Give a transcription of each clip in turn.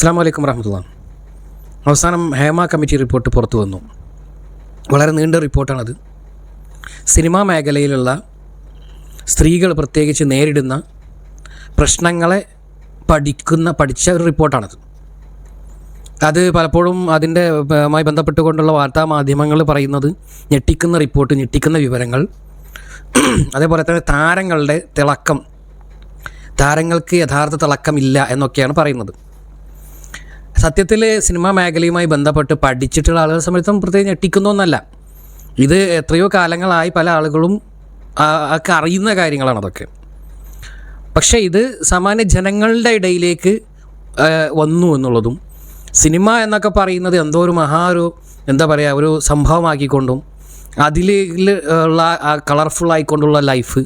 അസ്സാം വലൈക്കും വറഹമുല്ല അവസാനം ഹേമ കമ്മിറ്റി റിപ്പോർട്ട് പുറത്തു വന്നു. വളരെ നീണ്ട റിപ്പോർട്ടാണത്. സിനിമാ മേഖലയിലുള്ള സ്ത്രീകൾ പ്രത്യേകിച്ച് നേരിടുന്ന പ്രശ്നങ്ങളെ പഠിക്കുന്ന പഠിച്ച ഒരു റിപ്പോർട്ടാണത്. അത് പലപ്പോഴും അതിന്റെ മായി ബന്ധപ്പെട്ടുകൊണ്ടുള്ള വാർത്താ മാധ്യമങ്ങൾ പറയുന്നത് ഞെട്ടിക്കുന്ന റിപ്പോർട്ട് ഞെട്ടിക്കുന്ന വിവരങ്ങൾ. അതേപോലെ തന്നെ താരങ്ങളുടെ തിളക്കം. താരങ്ങൾക്ക് യഥാർത്ഥ തിളക്കമില്ല എന്നൊക്കെയാണ് പറയുന്നത്. സത്യത്തിൽ സിനിമാ മേഖലയുമായി ബന്ധപ്പെട്ട് പഠിച്ചിട്ടുള്ള ആളുകളെ സംബന്ധിച്ചും പ്രത്യേകം ഞെട്ടിക്കുന്നൊന്നല്ല. ഇത് എത്രയോ കാലങ്ങളായി പല ആളുകളും ഒക്കെ അറിയുന്ന കാര്യങ്ങളാണ് അതൊക്കെ. പക്ഷേ ഇത് സാമാന്യ ജനങ്ങളുടെ ഇടയിലേക്ക് വന്നു എന്നുള്ളതും സിനിമ എന്നൊക്കെ പറയുന്നത് എന്തോ ഒരു മഹാ ഒരു എന്താ പറയുക ഒരു സംഭവമാക്കിക്കൊണ്ടും അതിൽ ഉള്ള കളർഫുൾ ആയിക്കൊണ്ടുള്ള ലൈഫ്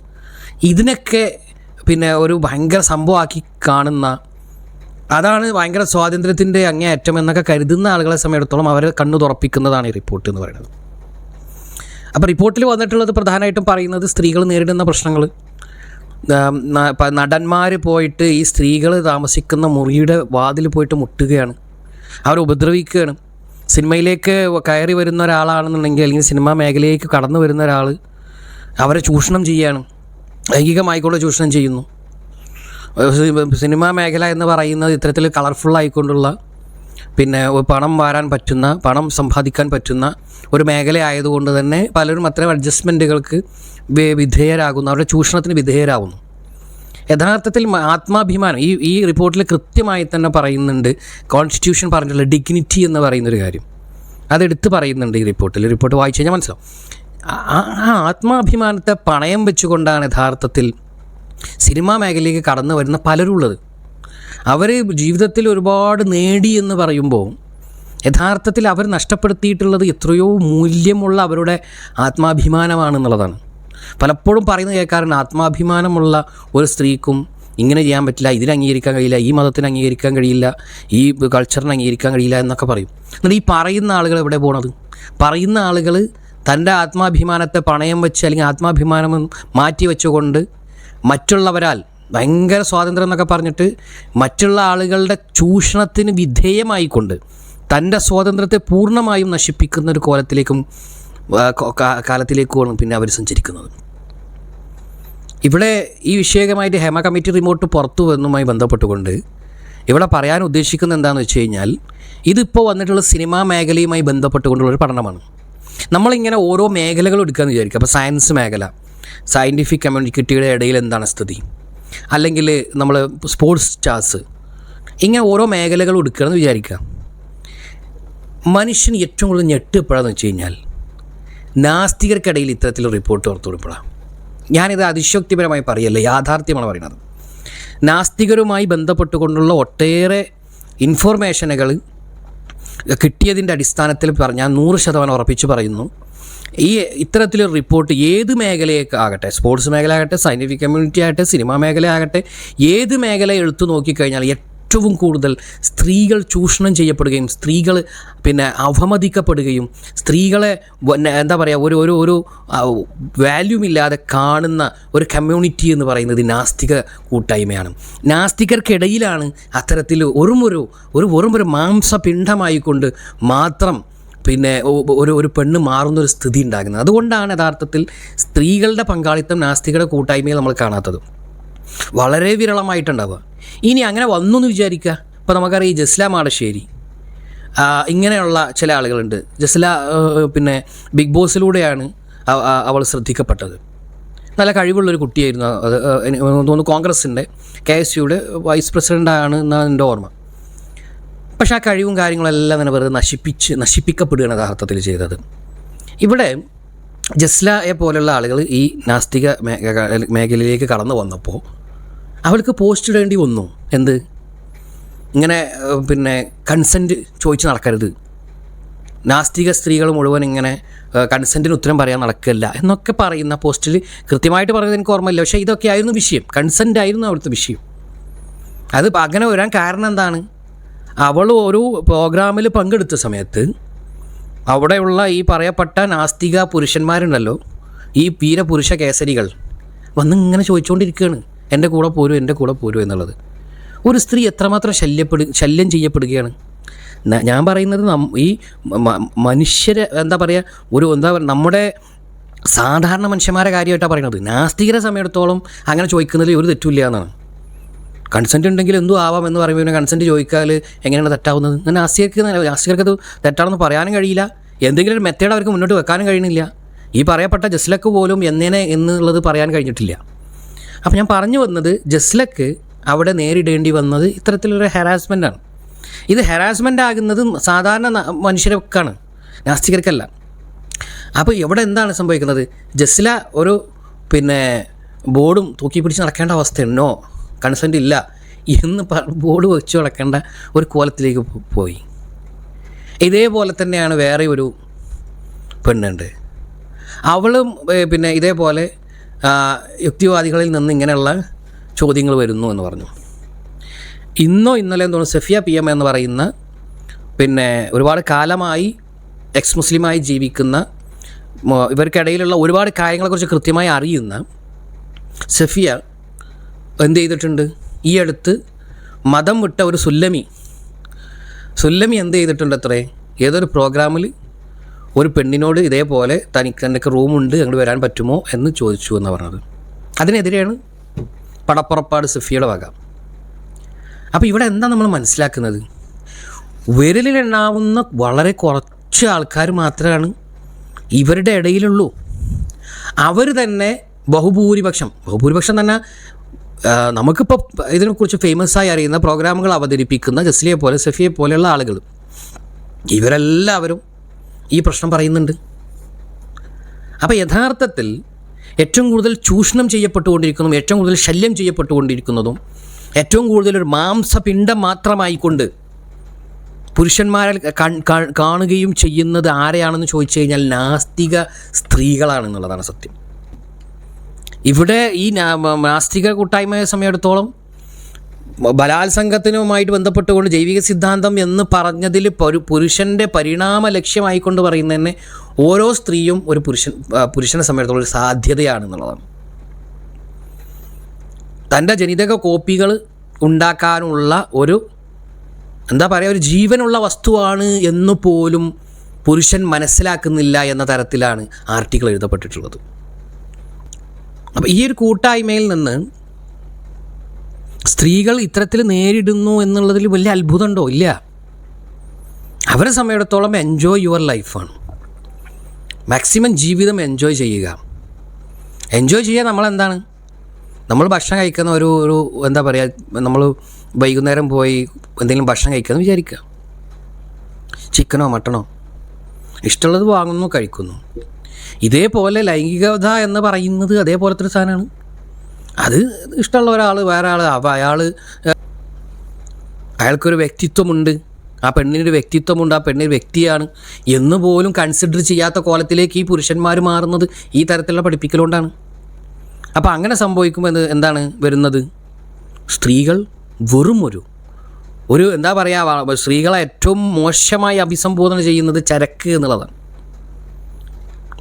ഇതിനൊക്കെ പിന്നെ ഒരു ഭയങ്കര സംഭവമാക്കി കാണുന്ന അതാണ് ഭയങ്കര സ്വാതന്ത്ര്യത്തിന്റെ അങ്ങേയറ്റം എന്നൊക്കെ കരുതുന്ന ആളുകളെ സമയത്തോളം അവരെ കണ്ണു തുറപ്പിക്കുന്നതാണ് ഈ റിപ്പോർട്ട് എന്ന് പറയുന്നത്. അപ്പോൾ റിപ്പോർട്ടിൽ വന്നിട്ടുള്ളത് പ്രധാനമായിട്ടും പറയുന്നത് സ്ത്രീകൾ നേരിടുന്ന പ്രശ്നങ്ങൾ. നടന്മാർ പോയിട്ട് ഈ സ്ത്രീകൾ താമസിക്കുന്ന മുറിയുടെ വാതിൽ പോയിട്ട് മുട്ടുകയാണ്. അവരെ ഉപദ്രവിക്കുകയാണ്. സിനിമയിലേക്ക് കയറി വരുന്ന ഒരാളാണെന്നുണ്ടെങ്കിൽ അല്ലെങ്കിൽ സിനിമാ മേഖലയിലേക്ക് കടന്നു വരുന്ന ഒരാൾ അവരെ ചൂഷണം ചെയ്യുകയാണ് ലൈംഗികമായിക്കൊണ്ട് ചൂഷണം ചെയ്യുന്നു. സിനിമാ മേഖല എന്ന് പറയുന്നത് ഇത്തരത്തിൽ കളർഫുൾ ആയിക്കൊണ്ടുള്ള പിന്നെ പണം വാരാൻ പറ്റുന്ന പണം സമ്പാദിക്കാൻ പറ്റുന്ന ഒരു മേഖല ആയതുകൊണ്ട് തന്നെ പലരും അത്തരം അഡ്ജസ്റ്റ്മെന്റുകൾക്ക് വിധേയരാകുന്നു അവരുടെ ചൂഷണത്തിന് വിധേയരാകുന്നു. യഥാർത്ഥത്തിൽ ആത്മാഭിമാനം ഈ ഈ റിപ്പോർട്ടിൽ കൃത്യമായി തന്നെ പറയുന്നുണ്ട് കോൺസ്റ്റിറ്റ്യൂഷൻ പറഞ്ഞിട്ടുള്ള ഡിഗ്നിറ്റി എന്ന് പറയുന്നൊരു കാര്യം. അതെടുത്ത് പറയുന്നുണ്ട് ഈ റിപ്പോർട്ടിൽ റിപ്പോർട്ട് വായിച്ചു കഴിഞ്ഞാൽ മനസ്സിലാവും. ആ- ആത്മാഭിമാനത്തെ പണയം വെച്ചുകൊണ്ടാണ് യഥാർത്ഥത്തിൽ സിനിമാ മേഖലയിലേക്ക് കടന്നു വരുന്ന പലരുള്ളത്. അവർ ജീവിതത്തിൽ ഒരുപാട് നേടി എന്ന് പറയുമ്പോൾ യഥാർത്ഥത്തിൽ അവർ നഷ്ടപ്പെടുത്തിയിട്ടുള്ളത് എത്രയോ മൂല്യമുള്ള അവരുടെ ആത്മാഭിമാനമാണെന്നുള്ളതാണ്. പലപ്പോഴും പറയുന്ന കേൾക്കാറുണ്ട് ആത്മാഭിമാനമുള്ള ഒരു സ്ത്രീക്കും ഇങ്ങനെ ചെയ്യാൻ പറ്റില്ല ഇതിന് അംഗീകരിക്കാൻ കഴിയില്ല ഈ മതത്തിന് അംഗീകരിക്കാൻ കഴിയില്ല ഈ കൾച്ചറിന് അംഗീകരിക്കാൻ കഴിയില്ല എന്നൊക്കെ പറയും. എന്നിട്ട് ഈ പറയുന്ന ആളുകൾ എവിടെ പോണത്? പറയുന്ന ആളുകൾ തന്റെ ആത്മാഭിമാനത്തെ പണയം വെച്ച് അല്ലെങ്കിൽ ആത്മാഭിമാനം മാറ്റി വെച്ചുകൊണ്ട് മറ്റുള്ളവരാൽ ഭയങ്കര സ്വാതന്ത്ര്യം എന്നൊക്കെ പറഞ്ഞിട്ട് മറ്റുള്ള ആളുകളുടെ ചൂഷണത്തിന് വിധേയമായിക്കൊണ്ട് തന്റെ സ്വാതന്ത്ര്യത്തെ പൂർണമായും നശിപ്പിക്കുന്ന ഒരു കോലത്തിലേക്കും കാലത്തിലേക്കുമാണ് പിന്നെ അവർ സഞ്ചരിക്കുന്നത്. ഇവിടെ ഈ വിഷയകമായിട്ട് ഹേമ കമ്മിറ്റി റിമോട്ട് പുറത്തു വന്നുമായി ബന്ധപ്പെട്ടുകൊണ്ട് ഇവിടെ പറയാൻ ഉദ്ദേശിക്കുന്നത് എന്താണെന്ന് വെച്ച് കഴിഞ്ഞാൽ ഇതിപ്പോൾ വന്നിട്ടുള്ള സിനിമാ മേഖലയുമായി ബന്ധപ്പെട്ടുകൊണ്ടുള്ള ഒരു പഠനമാണ്. നമ്മളിങ്ങനെ ഓരോ മേഖലകൾ എടുക്കുകയെന്ന് വിചാരിക്കുക അപ്പോൾ സയൻസ് മേഖല സയന്റിഫിക് കമ്മ്യൂണിറ്റിയുടെ ഇടയിൽ എന്താണ് സ്ഥിതി? അല്ലെങ്കിൽ നമ്മൾ സ്പോർട്സ് സ്റ്റാർസ് ഇങ്ങനെ ഓരോ മേഖലകൾ എടുക്കുകയെന്ന് വിചാരിക്കുക. മനുഷ്യന് ഏറ്റവും കൂടുതൽ ഞെട്ടിപ്പോഴാന്ന് വെച്ച് കഴിഞ്ഞാൽ നാസ്തികർക്കിടയിൽ ഇത്തരത്തിൽ റിപ്പോർട്ട് പുറത്തുവിടുമ്പോഴാണ് ഞാനിത് അതിശോക്തിപരമായി പറയല്ല യാഥാർത്ഥ്യമാണ് പറയുന്നത്. നാസ്തികരുമായി ബന്ധപ്പെട്ടുകൊണ്ടുള്ള ഒട്ടേറെ ഇൻഫോർമേഷനുകൾ കിട്ടിയതിന്റെ അടിസ്ഥാനത്തിൽ പറഞ്ഞാൽ നൂറ് ശതമാനം ഉറപ്പിച്ച് പറയുന്നു. ഈ ഇത്തരത്തിലൊരു റിപ്പോർട്ട് ഏത് മേഖലയൊക്കെ ആകട്ടെ സ്പോർട്സ് മേഖല ആകട്ടെ സയന്റിഫിക് കമ്മ്യൂണിറ്റി ആകട്ടെ സിനിമാ മേഖല ആകട്ടെ ഏത് മേഖല എടുത്തു നോക്കിക്കഴിഞ്ഞാൽ ഏറ്റവും കൂടുതൽ സ്ത്രീകൾ ചൂഷണം ചെയ്യപ്പെടുകയും സ്ത്രീകൾ പിന്നെ അവമതിക്കപ്പെടുകയും സ്ത്രീകളെ എന്താ പറയുക ഒരു ഒരു ഒരു വാല്യൂമില്ലാതെ കാണുന്ന ഒരു കമ്മ്യൂണിറ്റി എന്ന് പറയുന്നത് നാസ്തിക കൂട്ടായ്മയാണ്. നാസ്തികർക്കിടയിലാണ് അത്തരത്തിൽ ഒരു ഒരു വെറുമൊരു മാംസപിണ്ഡമായിക്കൊണ്ട് മാത്രം പിന്നെ ഒരു ഒരു പെണ്ണ് മാറുന്ന ഒരു സ്ഥിതി ഉണ്ടാകുന്നത് അതുകൊണ്ടാണ് യഥാർത്ഥത്തിൽ സ്ത്രീകളുടെ പങ്കാളിത്തം നാസ്തികളുടെ കൂട്ടായ്മയിൽ നമ്മൾ കാണാത്തത്. വളരെ വിരളമായിട്ടുണ്ടാവുക. ഇനി അങ്ങനെ വന്നു എന്ന് വിചാരിക്കുക. ഇപ്പോൾ നമുക്കറിയാം ഈ ജസ്ല മാടശ്ശേരി ഇങ്ങനെയുള്ള ചില ആളുകളുണ്ട്. ജസ്ല പിന്നെ ബിഗ് ബോസിലൂടെയാണ് അവൾ ശ്രദ്ധിക്കപ്പെട്ടത്. നല്ല കഴിവുള്ളൊരു കുട്ടിയായിരുന്നു അത് തോന്നുന്നു കോൺഗ്രസിന്റെ കെ എസ് യുടെ വൈസ് പ്രസിഡന്റാണ് എന്നാണ് എന്റെ ഓർമ്മ. പക്ഷേ ആ കഴിവും കാര്യങ്ങളെല്ലാം തന്നെ വെറുതെ നശിപ്പിച്ച് നശിപ്പിക്കപ്പെടുകയാണ് യഥാർത്ഥത്തിൽ ചെയ്തത്. ഇവിടെ ജസ്ലയെ പോലുള്ള ആളുകൾ ഈ നാസ്തിക മേഖ- മേഖലയിലേക്ക് കടന്നു വന്നപ്പോൾ അവൾക്ക് പോസ്റ്റ് ഇടേണ്ടി വന്നു. എന്ത്? ഇങ്ങനെ പിന്നെ കൺസെന്റ് ചോദിച്ച് നടക്കരുത്. നാസ്തിക സ്ത്രീകൾ മുഴുവൻ ഇങ്ങനെ കൺസെന്റിന് ഉത്തരം പറയാൻ നടക്കില്ല എന്നൊക്കെ പറയുന്ന പോസ്റ്റിൽ കൃത്യമായിട്ട് പറയുന്നത് എനിക്ക് ഓർമ്മയില്ല. പക്ഷേ ഇതൊക്കെ ആയിരുന്നു വിഷയം. കൺസെന്റ് ആയിരുന്നു അവിടുത്തെ വിഷയം. അത് അങ്ങനെ വരാൻ കാരണം എന്താണ്? അവൾ ഒരു പ്രോഗ്രാമിൽ പങ്കെടുത്ത സമയത്ത് അവിടെയുള്ള ഈ പറയപ്പെട്ട നാസ്തിക പുരുഷന്മാരുണ്ടല്ലോ ഈ വീരപുരുഷ കേസരികൾ വന്ന് ഇങ്ങനെ ചോദിച്ചുകൊണ്ടിരിക്കുകയാണ് എന്റെ കൂടെ പോരും എന്റെ കൂടെ പോരും എന്നുള്ളത്. ഒരു സ്ത്രീ എത്രമാത്രം ശല്യപ്പെടു ശല്യം ചെയ്യപ്പെടുകയാണ്. ഞാൻ പറയുന്നത് ഈ മനുഷ്യരെ എന്താ പറയുക ഒരു എന്താ പറയുക നമ്മുടെ സാധാരണ മനുഷ്യന്മാരെ കാര്യമായിട്ടാണ് പറയുന്നത്. നാസ്തികരെ സമയത്തോളം അങ്ങനെ ചോദിക്കുന്നതിൽ ഒരു തെറ്റുമില്ല എന്നാണ്. കൺസെന്റ് ഉണ്ടെങ്കിൽ എന്തും ആവാം എന്ന് പറയുമ്പോൾ പിന്നെ കൺസെന്റ് ചോദിക്കാൽ എങ്ങനെയാണ് തെറ്റാവുന്നത്? അങ്ങനെ നാസ്തികർക്ക് നാസ്തികർക്ക് അത് തെറ്റാണെന്ന് പറയാനും കഴിയില്ല. എന്തെങ്കിലും ഒരു മെത്തേഡ് അവർക്ക് മുന്നോട്ട് വെക്കാനും കഴിയുന്നില്ല ഈ പറയപ്പെട്ട ജസ്ലക്ക് പോലും എന്നേനെ എന്നുള്ളത് പറയാൻ കഴിഞ്ഞിട്ടില്ല. അപ്പോൾ ഞാൻ പറഞ്ഞു വന്നത് ജസ്ലക്ക് അവിടെ നേരിടേണ്ടി വന്നത് ഇത്തരത്തിലൊരു ഹെറാസ്മെന്റാണ് ഇത് ഹെറാസ്മെന്റ് ആകുന്നത് സാധാരണ മനുഷ്യർക്കാണ് നാസ്തികർക്കല്ല. അപ്പോൾ ഇവിടെ എന്താണ് സംഭവിക്കുന്നത്? ജസ്ല ഒരു പിന്നെ ബോർഡും തൂക്കി പിടിച്ച് നടക്കേണ്ട അവസ്ഥയാണ്. നോ. കൺസെന്റ് ഇല്ല എന്ന് ബോർഡ് വെച്ച് കിടക്കേണ്ട ഒരു കോലത്തിലേക്ക് പോയി. ഇതേപോലെ തന്നെയാണ് വേറെ ഒരു പെണ്ണുണ്ട്. അവളും പിന്നെ ഇതേപോലെ യുക്തിവാദികളിൽ നിന്ന് ഇങ്ങനെയുള്ള ചോദ്യങ്ങൾ വരുന്നു എന്ന് പറഞ്ഞു. ഇന്നോ ഇന്നലെ തോന്നുന്നു സഫിയ പി എം എന്ന് പറയുന്ന പിന്നെ ഒരുപാട് കാലമായി എക്സ് മുസ്ലിമായി ജീവിക്കുന്ന ഇവർക്കിടയിലുള്ള ഒരുപാട് കാര്യങ്ങളെക്കുറിച്ച് കൃത്യമായി അറിയുന്ന സഫിയ എന്ത് ചെയ്തിട്ടുണ്ട്? ഈ അടുത്ത് മതം വിട്ട ഒരു സുല്ലമി. സുല്ലമി എന്ത് ചെയ്തിട്ടുണ്ട് അത്രേ? ഏതൊരു പ്രോഗ്രാമിൽ ഒരു പെണ്ണിനോട് ഇതേപോലെ തനിക്ക് തനിക്ക് റൂമുണ്ട് അങ്ങോട്ട് വരാൻ പറ്റുമോ എന്ന് ചോദിച്ചു എന്ന് പറഞ്ഞത്. അതിനെതിരെയാണ് പടപ്പുറപ്പാട് സഫിയുടെ വക. അപ്പോൾ ഇവിടെ എന്താ നമ്മൾ മനസ്സിലാക്കുന്നത്? വിരലിലെണ്ണാവുന്ന വളരെ കുറച്ച് ആൾക്കാർ മാത്രമാണ് ഇവരുടെ ഇടയിലുള്ളൂ. അവർ തന്നെ ബഹുഭൂരിപക്ഷം. ബഹുഭൂരിപക്ഷം തന്നെ നമുക്കിപ്പോൾ ഇതിനെക്കുറിച്ച് ഫേമസ് ആയി അറിയുന്ന പ്രോഗ്രാമുകൾ അവതരിപ്പിക്കുന്ന ജസ്ലിയെ പോലെ സെഫിയെ പോലെയുള്ള ആളുകൾ. ഇവരെല്ലാവരും ഈ പ്രശ്നം പറയുന്നുണ്ട്. അപ്പോൾ യഥാർത്ഥത്തിൽ ഏറ്റവും കൂടുതൽ ചൂഷണം ചെയ്യപ്പെട്ടുകൊണ്ടിരിക്കുന്നതും ഏറ്റവും കൂടുതൽ ശല്യം ചെയ്യപ്പെട്ടുകൊണ്ടിരിക്കുന്നതും ഏറ്റവും കൂടുതൽ ഒരു മാംസപിണ്ഡം മാത്രമായിക്കൊണ്ട് പുരുഷന്മാരെ കാണുകയും ചെയ്യുന്നത് ആരെയാണെന്ന് ചോദിച്ചു കഴിഞ്ഞാൽ നാസ്തിക സ്ത്രീകളാണെന്നുള്ളതാണ് സത്യം. ഇവിടെ ഈ നാസ്തിക കൂട്ടായ്മയെ സമയത്തോളം ബലാത്സംഗത്തിനുമായിട്ട് ബന്ധപ്പെട്ടുകൊണ്ട് ജൈവിക സിദ്ധാന്തം എന്ന് പറഞ്ഞതിൽ ഒരു പുരുഷന്റെ പരിണാമ ലക്ഷ്യമായിക്കൊണ്ട് പറയുന്നതന്നെ ഓരോ സ്ത്രീയും ഒരു പുരുഷൻ പുരുഷനെ സമയത്തുള്ള ഒരു സാധ്യതയാണെന്നുള്ളതാണ്. തന്റെ ജനിതക കോപ്പികൾ ഉണ്ടാക്കാനുള്ള ഒരു എന്താ പറയുക ഒരു ജീവനുള്ള വസ്തുവാണ് എന്ന് പോലും പുരുഷൻ മനസ്സിലാക്കുന്നില്ല എന്ന തരത്തിലാണ് ആർട്ടിക്കിൾ എഴുതപ്പെട്ടിട്ടുള്ളത്. അപ്പോൾ ഈ ഒരു കൂട്ടായ്മയിൽ നിന്ന് സ്ത്രീകൾ ഇത്തരത്തിൽ നേരിടുന്നു എന്നുള്ളതിൽ വലിയ അത്ഭുതമുണ്ടോ? ഇല്ല. അവരെ സമയത്തോളം എൻജോയ് യുവർ ലൈഫാണ് മാക്സിമം ജീവിതം എൻജോയ് ചെയ്യുക. എൻജോയ് ചെയ്യാൻ നമ്മളെന്താണ് നമ്മൾ ഭക്ഷണം കഴിക്കുന്ന ഒരു ഒരു എന്താ പറയുക നമ്മൾ വൈകുന്നേരം പോയി എന്തെങ്കിലും ഭക്ഷണം കഴിക്കാമെന്ന് വിചാരിക്കുക. ചിക്കനോ മട്ടണോ ഇഷ്ടമുള്ളത് വാങ്ങുന്നു കഴിക്കുന്നു. ഇതേപോലെ ലൈംഗികത എന്ന് പറയുന്നത് അതേപോലത്തെ ഒരു സാധനമാണ്. അത് ഇഷ്ടമുള്ള ഒരാൾ വേറെ ആൾ അപ്പോൾ അയാൾ അയാൾക്കൊരു വ്യക്തിത്വമുണ്ട്. ആ പെണ്ണിനൊരു വ്യക്തിത്വമുണ്ട് ആ പെണ്ണിന് വ്യക്തിയാണ് എന്ന് പോലും കൺസിഡർ ചെയ്യാത്ത കോലത്തിലേക്ക് ഈ പുരുഷന്മാർ മാറുന്നത് ഈ തരത്തിലുള്ള പഠിപ്പിക്കലുകൊണ്ടാണ് അപ്പോൾ അങ്ങനെ സംഭവിക്കുമെന്ന് എന്താണ് വരുന്നത്? സ്ത്രീകൾ വെറും ഒരു ഒരു എന്താ പറയുക സ്ത്രീകളെ ഏറ്റവും മോശമായി അഭിസംബോധന ചെയ്യുന്നത് ചരക്ക് എന്നുള്ളതാണ്.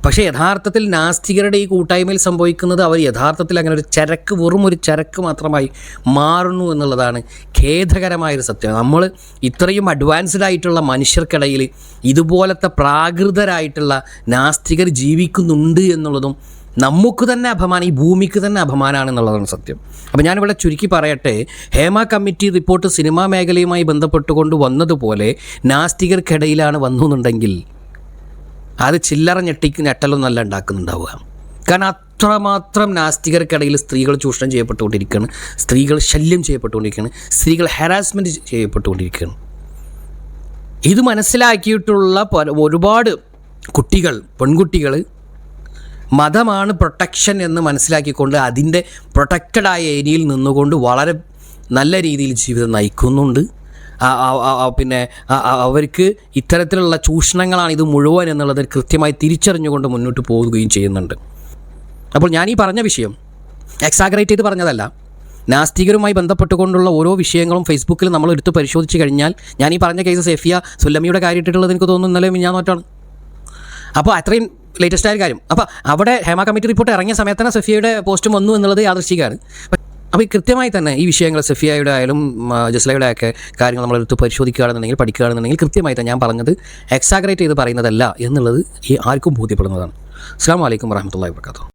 പക്ഷേ യഥാർത്ഥത്തിൽ നാസ്തികരുടെ ഈ കൂട്ടായ്മയിൽ സംഭവിക്കുന്നത് അവർ യഥാർത്ഥത്തിൽ അങ്ങനെ ഒരു ചരക്ക് വെറും ഒരു ചരക്ക് മാത്രമായി മാറുന്നു എന്നുള്ളതാണ് ഖേദകരമായൊരു സത്യം. നമ്മൾ ഇത്രയും അഡ്വാൻസ്ഡ് ആയിട്ടുള്ള മനുഷ്യർക്കിടയിൽ ഇതുപോലത്തെ പ്രാകൃതരായിട്ടുള്ള നാസ്തികർ ജീവിക്കുന്നുണ്ട് എന്നുള്ളതും നമുക്ക് തന്നെ അപമാനം ഈ ഭൂമിക്ക് തന്നെ അപമാനമാണ് എന്നുള്ളതാണ് സത്യം. അപ്പോൾ ഞാനിവിടെ ചുരുക്കി പറയട്ടെ ഹേമ കമ്മിറ്റി റിപ്പോർട്ട് സിനിമാ മേഖലയുമായി ബന്ധപ്പെട്ടുകൊണ്ട് വന്നതുപോലെ നാസ്തികർക്കിടയിലാണ് വന്നു എന്നുണ്ടെങ്കിൽ അത് ചില്ലറ ഞെട്ടിക്ക് ഞെട്ടലൊന്നല്ല ഉണ്ടാക്കുന്നുണ്ടാവുക. കാരണം അത്രമാത്രം നാസ്തികർക്കിടയിൽ സ്ത്രീകൾ ചൂഷണം ചെയ്യപ്പെട്ടുകൊണ്ടിരിക്കുകയാണ്. സ്ത്രീകൾ ശല്യം ചെയ്യപ്പെട്ടുകൊണ്ടിരിക്കുകയാണ്. സ്ത്രീകൾ ഹരാസ്മെന്റ് ചെയ്യപ്പെട്ടുകൊണ്ടിരിക്കുകയാണ്. ഇത് മനസ്സിലാക്കിയിട്ടുള്ള ഒരുപാട് കുട്ടികൾ പെൺകുട്ടികൾ മതമാണ് പ്രൊട്ടക്ഷൻ എന്ന് മനസ്സിലാക്കിക്കൊണ്ട് അതിന്റെ പ്രൊട്ടക്റ്റഡായ ഏരിയയിൽ നിന്നുകൊണ്ട് വളരെ നല്ല രീതിയിൽ ജീവിതം നയിക്കുന്നുണ്ട്. പിന്നെ അവർക്ക് ഇത്തരത്തിലുള്ള ചൂഷണങ്ങളാണ് ഇത് മുഴുവൻ എന്നുള്ളത് കൃത്യമായി തിരിച്ചറിഞ്ഞുകൊണ്ട് മുന്നോട്ട് പോവുകയും ചെയ്യുന്നുണ്ട്. അപ്പോൾ ഞാൻ ഈ പറഞ്ഞ വിഷയം എക്സാഗ്രേറ്റ് ചെയ്ത് പറഞ്ഞതല്ല. നാസ്തികരുമായി ബന്ധപ്പെട്ടുകൊണ്ടുള്ള ഓരോ വിഷയങ്ങളും ഫേസ്ബുക്കിൽ നമ്മൾ എടുത്ത് പരിശോധിച്ച് കഴിഞ്ഞാൽ ഞാൻ ഈ പറഞ്ഞ കേസ് സെഫിയ സുല്ലമിയുടെ കാര്യമായിട്ടുള്ളത് എനിക്ക് തോന്നുന്നു ഇന്നലെ ഞാൻ നോറ്റാണ് അപ്പോൾ അത്രയും ലേറ്റസ്റ്റ് കാര്യം. അപ്പോൾ അവിടെ ഹേമ കമ്മിറ്റി റിപ്പോർട്ട് ഇറങ്ങിയ സമയത്ത് തന്നെ സഫിയയുടെ പോസ്റ്റും വന്നു എന്നുള്ളത് യാദൃശ്ചികമാണ്. അപ്പോൾ ഈ കൃത്യമായി തന്നെ ഈ വിഷയങ്ങൾ സഫിയയുടെ ആയാലും ജസ്ലയുടെ ഒക്കെ കാര്യങ്ങൾ നമ്മളെടുത്ത് പരിശോധിക്കുകയാണെന്നുണ്ടെങ്കിൽ പഠിക്കുകയാണെന്നുണ്ടെങ്കിൽ കൃത്യമായി തന്നെ ഞാൻ പറഞ്ഞത് എക്സാഗ്രേറ്റ് ചെയ്ത് പറയുന്നതല്ല എന്നുള്ളത് ഈ ആർക്കും ബോധ്യപ്പെടുന്നതാണ്. അസ്സാം വലൈക്കും വരഹമുല്ലാ വാബർക്കാത്തു